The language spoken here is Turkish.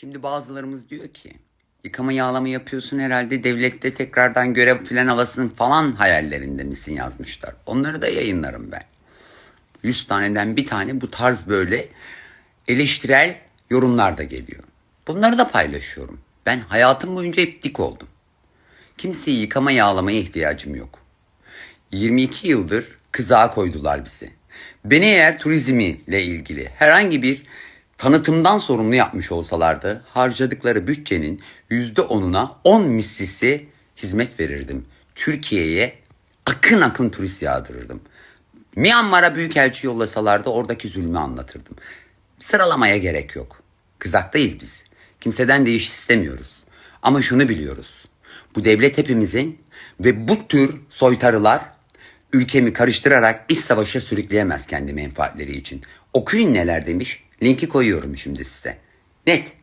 Şimdi bazılarımız diyor ki yıkama yağlama yapıyorsun herhalde devlette tekrardan görev filan alasın falan hayallerinde misin yazmışlar. Onları da yayınlarım ben. 100 taneden bir tane bu tarz böyle eleştirel yorumlar da geliyor. Bunları da paylaşıyorum. Ben hayatım boyunca hep dik oldum. Kimseyi yıkama yağlamaya ihtiyacım yok. 22 yıldır kızağa koydular bizi. Beni eğer turizmiyle ilgili herhangi bir tanıtımdan sorumlu yapmış olsalardı harcadıkları bütçenin %10'una 10 mislisi hizmet verirdim. Türkiye'ye akın akın turist yağdırırdım. Myanmar'a büyükelçi yollasalardı oradaki zulmü anlatırdım. Sıralamaya gerek yok. Kızaktayız biz. Kimseden değiş istemiyoruz. Ama şunu biliyoruz. Bu devlet hepimizin ve bu tür soytarılar ülkemi karıştırarak iç savaşa sürükleyemez kendi menfaatleri için. Okuyun neler demiş. Linki koyuyorum şimdi size. Net.